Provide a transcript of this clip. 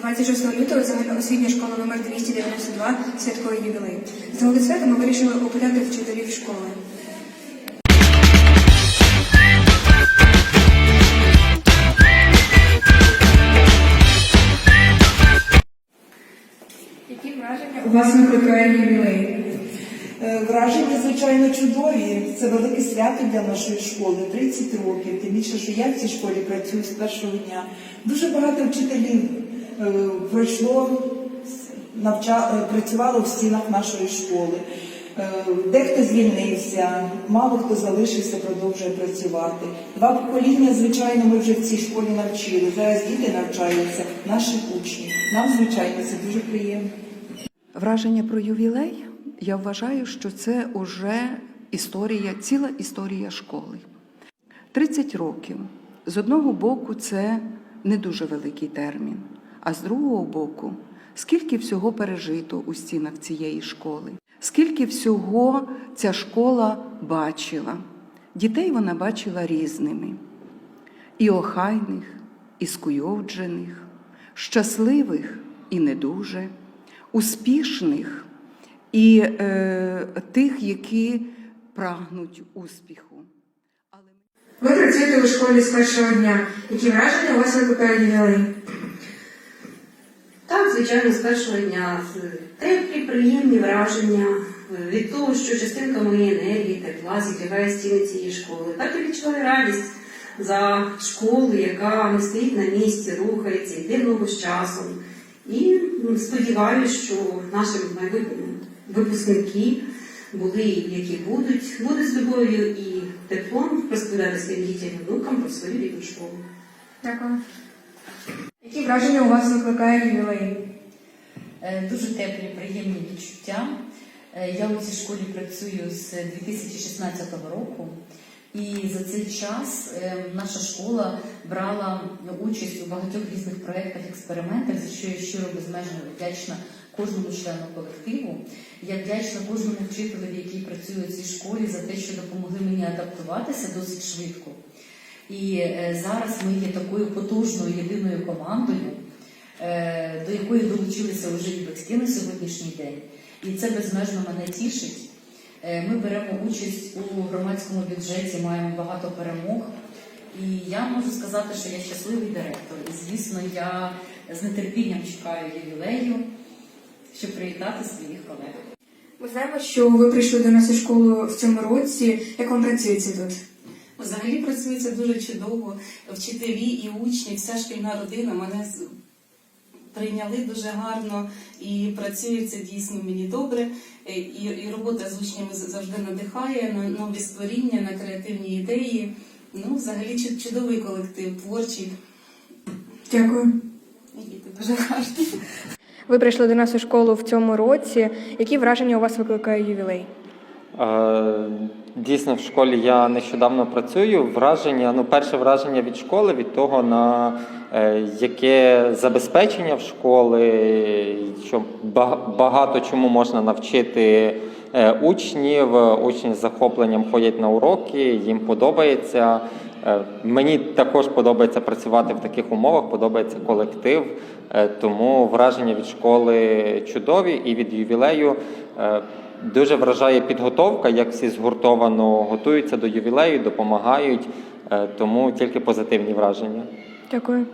26 лютого загальноосвітня школа номер 292 святкує ювілей. З нагоди свята ми вирішили опитати вчителів школи. Які враження у вас викликає ювілей? Е, Враження, звичайно, чудові. Це велике свято для нашої школи. 30 років. Тим більше, що я в цій школі працюю з першого дня. Дуже багато вчителів пройшло, навча... е, працювало в стінах нашої школи. Е, Дехто звільнився, мало хто залишився, продовжує працювати. Два покоління, звичайно, ми вже в цій школі навчили. Зараз діти навчаються, наші учні. Нам, звичайно, це дуже приємно. Враження про ювілей. Я вважаю, що це уже історія, ціла історія школи. 30 років. З одного боку, це не дуже великий термін, а з другого боку, скільки всього пережито у стінах цієї школи, скільки всього ця школа бачила. Дітей вона бачила різними і охайних, і скуйовджених, щасливих і не дуже, успішних і е, тих, які прагнуть успіху. Ви працюєте у школі з першого дня. Які враження у вас викликає ювілей? Звичайно, з першого дня теплі, приємні враження від того, що частинка моєї енергії, тепла зігріває стіни цієї школи. Так я відчуваю радість за школу, яка не стоїть на місці, рухається, йде ногу з часом. І сподіваюся, що наші випускники були, які будуть, будуть з любов'ю і теплом розповідати своїм дітям і внукам про свою рідну школу. Дякую. Які враження у вас викликає ювілей? Е, Дуже теплі, приємні відчуття. Е, Я у цій школі працюю з 2016 року, і за цей час е, наша школа брала участь у багатьох різних проєктах, експериментах, за що я щиро безмежно вдячна кожному члену колективу. Я вдячна кожному вчителю, який працює у цій школі, за те, що допомогли мені адаптуватися досить швидко. І е, зараз ми є такою потужною єдиною командою, е, до якої долучилися вже і батьки на сьогоднішній день. І це безмежно мене тішить. Е, Ми беремо участь у громадському бюджеті, маємо багато перемог. І я можу сказати, що я щасливий директор. І звісно, я з нетерпінням чекаю ювілею, щоб привітати своїх колег. Ми знаємо, що ви прийшли до нас у школу в цьому році. Як вам працюється тут? Взагалі працюється дуже чудово. Вчителі і учні, вся шкільна родина мене прийняли дуже гарно і працюється дійсно мені добре. Е, І, і робота з учнями завжди надихає на нові створіння, на креативні ідеї. Ну, взагалі чудовий колектив, творчий. Дякую. І діти дуже гарні. Ви прийшли до нас у школу в цьому році. Які враження у вас викликає ювілей? Дійсно, в школі я нещодавно працюю. Враження, ну, перше враження від школи, від того, на е, яке забезпечення в школи, що ба- багато чому можна навчити е, учнів. Учні з захопленням ходять на уроки, їм подобається. Е, Мені також подобається працювати в таких умовах, подобається колектив, е, тому враження від школи чудові і від ювілею. е, Дуже вражає підготовка, як всі згуртовано готуються до ювілею, допомагають, е, тому тільки позитивні враження. Дякую.